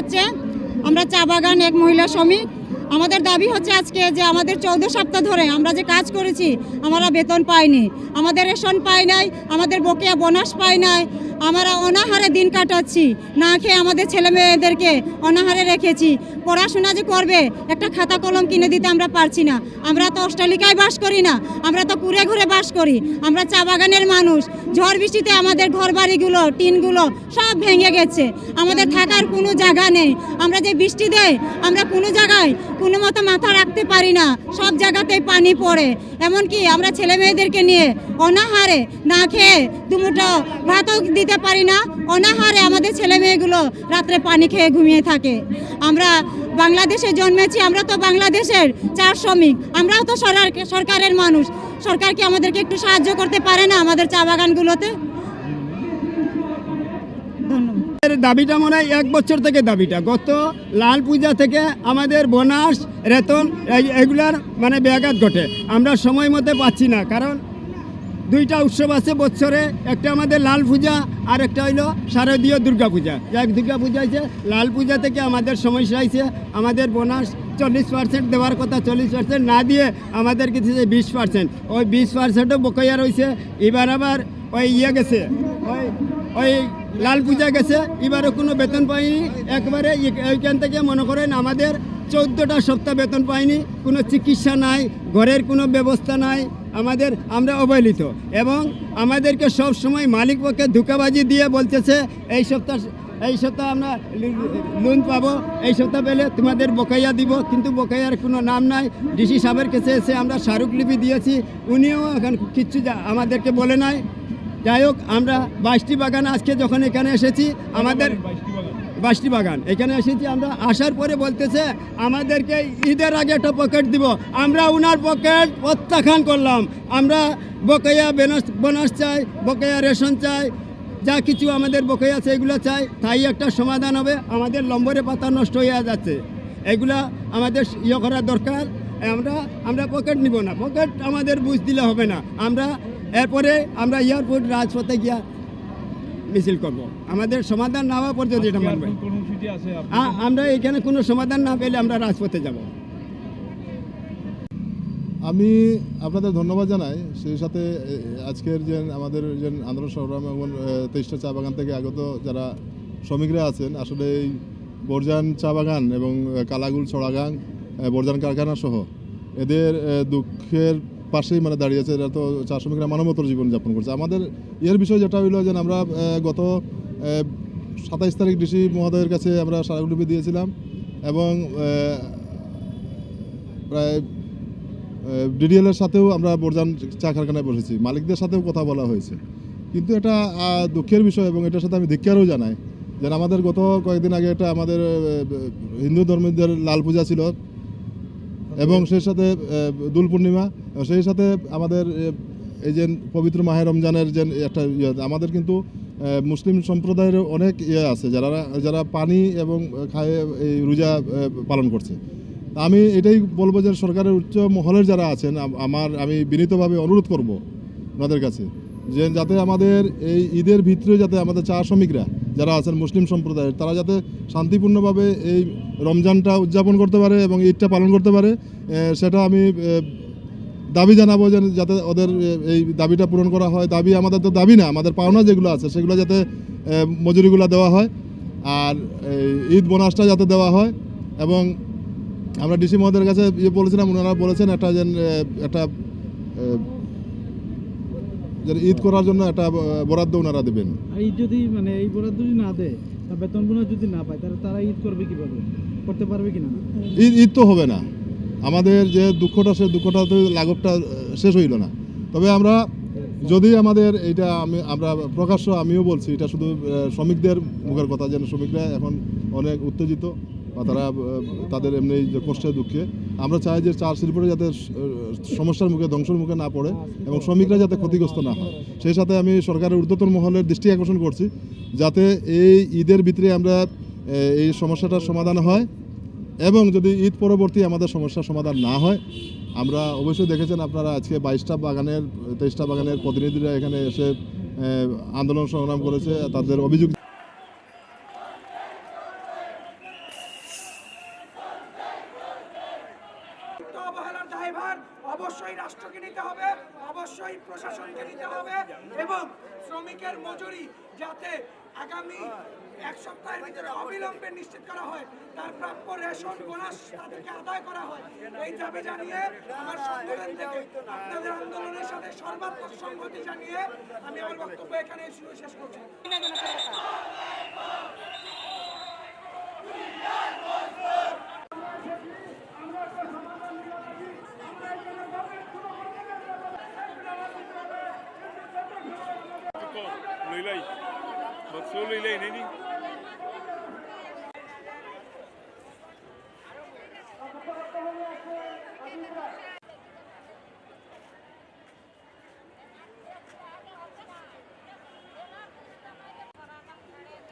হচ্ছে, আমরা চা বাগান, এক মহিলা শ্রমিক। আমাদের দাবি হচ্ছে আজকে যে আমাদের চৌদ্দ সপ্তাহ ধরে আমরা যে কাজ করেছি, আমরা বেতন পাইনি। আমাদের রেশন পাই নাই, আমাদের বকেয়া বোনাস পাই নাই। আমরা অনাহারে দিন কাটাচ্ছি। না খেয়ে আমাদের ছেলে মেয়েদেরকে অনাহারে রেখেছি। পড়াশোনা যে করবে, একটা খাতা কলম কিনে দিতে আমরা পারছি না। আমরা তো অট্টালিকায় বাস করি না। আমরা তো কুড়ে ঘুরে বাস করি। আমরা চা বাগানের মানুষ। ঝড় বৃষ্টিতে আমাদের ঘর বাড়িগুলো টিনগুলো সব ভেঙে গেছে। আমাদের থাকার কোনো জায়গা নেই। আমরা যে বৃষ্টি দেয়, আমরা কোনো জায়গায় কোনো মতো মাথা রাখতে পারি না। সব জায়গাতেই পানি পড়ে। এমনকি আমরা ছেলে মেয়েদেরকে নিয়ে অনাহারে না খেয়ে দুমুটো ভাতও দিতে পারি না। অনাহারে আমাদের ছেলে মেয়েগুলো রাত্রে পানি খেয়ে ঘুমিয়ে থাকে। আমরা বাংলাদেশে জন্মেছি, আমরা তো বাংলাদেশের চার শ্রমিক। আমরাও তো সরকার সরকারের মানুষ। সরকার কি আমাদেরকে একটু সাহায্য করতে পারে না আমাদের চা বাগানগুলোতে? দাবিটা মনে হয় এক বছর থেকে দাবিটা। গত লাল পূজা থেকে আমাদের বোনাস, রেতন এগুলার মানে ব্যাঘাত ঘটে। আমরা সময় মতো পাচ্ছি না, কারণ দুইটা উৎসব আছে বছরে একটা আমাদের লাল পূজা আর একটা হইল শারদীয় দুর্গা পূজা। এক দুর্গা পূজা হয়েছে লাল পূজা থেকে আমাদের সমস্যা হয়েছে আমাদের বোনাস চল্লিশ পার্সেন্ট দেওয়ার কথা চল্লিশ পার্সেন্ট না দিয়ে আমাদেরকে দিয়েছে বিশ পার্সেন্ট ওই বিশ পার্সেন্টও বকেয়া রয়েছে এবার আবার ওই ইয়ে গেছে। ওই ওই লাল পূজা গেছে। এবারও কোনো বেতন পাইনি। একবারে ওইখান থেকে মনে করেন আমাদের চোদ্দোটা সপ্তাহ বেতন পাইনি। কোনো চিকিৎসা নাই, ঘরের কোনো ব্যবস্থা নাই। আমাদের, আমরা অবহেলিত। এবং আমাদেরকে সব সময় মালিক পক্ষে ধোকাবাজি দিয়ে বলতেছে, এই সপ্তাহ এই সপ্তাহ আমরা লোন পাবো, এই সপ্তাহ পেলে তোমাদের বকাইয়া দিব। কিন্তু বকাইয়ার কোনো নাম নাই। ডিসি সাহেবের কাছে এসে আমরা স্মারকলিপি দিয়েছি। উনিও এখন কিচ্ছু আমাদেরকে বলে নাই। যাই হোক, আমরা বাইশটি বাগান আজকে যখন এখানে এসেছি, আমাদের বাইশটি বাগান। এখানে এসেছি আমরা। আসার পরে বলতেছে, আমাদেরকে ঈদের আগে একটা পকেট দিব। আমরা উনার পকেট প্রত্যাখ্যান করলাম। আমরা বকেয়া বোনাস বোনাস চাই, বকেয়া রেশন চাই, যা কিছু আমাদের বকেয়া আছে এগুলো চাই। তাই একটা সমাধান হবে। আমাদের লম্বরে পাতা নষ্ট হয়ে যাচ্ছে। এগুলা আমাদের ইয়ে করা দরকার। আমরা আমরা পকেট নিব না। পকেট আমাদের বুঝ দিলে হবে না। আমরা, এরপরে আমরা এয়ারপোর্ট রাজপথে গিয়া মিছিল করব। আমাদের সমাধান না হওয়া পর্যন্ত এটা মানবে। আমরা এখানে কোনো সমাধান না পেলে আমরা রাজপথে যাব। আমি আপনাদের ধন্যবাদ জানাই। সেই সাথে আজকের যে আমাদের যে আন্দোলন সংগ্রাম এবং তেইশটা চা বাগান থেকে আগত যারা শ্রমিকরা আছেন আসলে এই বরজান চা বাগান এবং কালাগুল ছড়াগাং বরজান কারখানা সহ এদের দুঃখের পাশেই মানে দাঁড়িয়েছে এরা তো চা শ্রমিকরা মানবতর জীবনযাপন করছে। আমাদের এর বিষয় যেটা হইল যে আমরা গত সাতাইশ তারিখ ডিসি মহোদয়ের কাছে আমরা স্মারকলিপি দিয়েছিলাম এবং প্রায় ডিডিএল এর সাথেও আমরা বরজান চা কারখানায় বসেছি। মালিকদের সাথেও কথা বলা হয়েছে। কিন্তু এটা দুঃখের বিষয় এবং এটার সাথে আমি ধিক্কারও জানাই যেন আমাদের গত কয়েকদিন আগে এটা আমাদের হিন্দু ধর্মীদের লাল পূজা ছিল এবং সেই সাথে দোল পূর্ণিমা। সেই সাথে আমাদের এই যে পবিত্র মাহে রমজানের যে একটা ইয়ে আমাদের কিন্তু মুসলিম সম্প্রদায়ের অনেক ইয়ে আছে যারা যারা পানি এবং খায়ে, এই রোজা পালন করছে। আমি এটাই বলব যে সরকারের উচ্চ মহলের যারা আছেন আমার, আমি বিনীতভাবে অনুরোধ করব ওনাদের কাছে যে যাতে আমাদের এই ঈদের ভিতরে যাতে আমাদের চা শ্রমিকরা যারা আছেন মুসলিম সম্প্রদায়ের, তারা যাতে শান্তিপূর্ণভাবে এই রমজানটা উদযাপন করতে পারে এবং ঈদটা পালন করতে পারে। সেটা আমি দাবি জানাব যে যাতে ওদের এই দাবিটা পূরণ করা হয়। দাবি আমাদের তো দাবি না আমাদের পাওনা যেগুলো আছে সেগুলো যাতে মজুরিগুলো দেওয়া হয়। আর এই ঈদ বোনাসটা যাতে দেওয়া হয়। এবং আমরা ডিসি মহোদয়ের কাছে ইয়ে বলেছিলাম ওনারা বলেছেন একটা যেন একটা যেন ঈদ করার জন্য একটা বরাদ্দ ওনারা দেবেন। ঈদ যদি মানে এই বরাদ্দ যদি না দেয় বেতন বোনাস যদি না পায় তাহলে তারা ঈদ করবে কীভাবে? করতে পারবে কিনা? ঈদ ঈদ তো হবে না। আমাদের যে দুঃখটা, সে দুঃখটা লাঘবটা শেষ হইল না। তবে আমরা যদি আমাদের এটা আমি, আমরা প্রকাশ্য আমিও বলছি, এটা শুধু শ্রমিকদের মুখের কথা, যেন শ্রমিকরা এখন অনেক উত্তেজিত বা তারা তাদের এমনি যে কষ্টে, দুঃখে। আমরা চাই যে চা শিল্পটা যাতে সমস্যার মুখে, ধ্বংসের মুখে না পড়ে এবং শ্রমিকরা যাতে ক্ষতিগ্রস্ত না হয়। সেই সাথে আমি সরকারের ঊর্ধ্বতন মহলের দৃষ্টি আকর্ষণ করছি, যাতে এই ঈদের ভিতরে আমরা এই সমস্যাটার সমাধান হয়। এবং যদি ঈদ পরবর্তী আমাদের সমস্যা সমাধান না হয়, আমরা অবশ্যই দেখেছেন আপনারা আজকে বাইশটা বাগানের, তেইশটা বাগানের প্রতিনিধিরা এখানে এসে আন্দোলন সংগ্রাম করেছে, তাদের অভিযোগ প্রশাসনকে নিতে হবে এবং শ্রমিকের মজুরি যাতে আগামী একশো সপ্তাহের ভিতরে অবিলম্বে নিশ্চিত করা হয়, তার প্রাপ্য রেশন, বোনাস তাদেরকে আদায় করা হয়। এই দাবি জানিয়ে আমার সংগঠন থেকে আপনাদের আন্দোলনের সাথে সর্বাত্মক সংহতি জানিয়ে আমি আমার বক্তব্য এখানে শুরু, শেষ করছি। Số lưới lầy đấy đi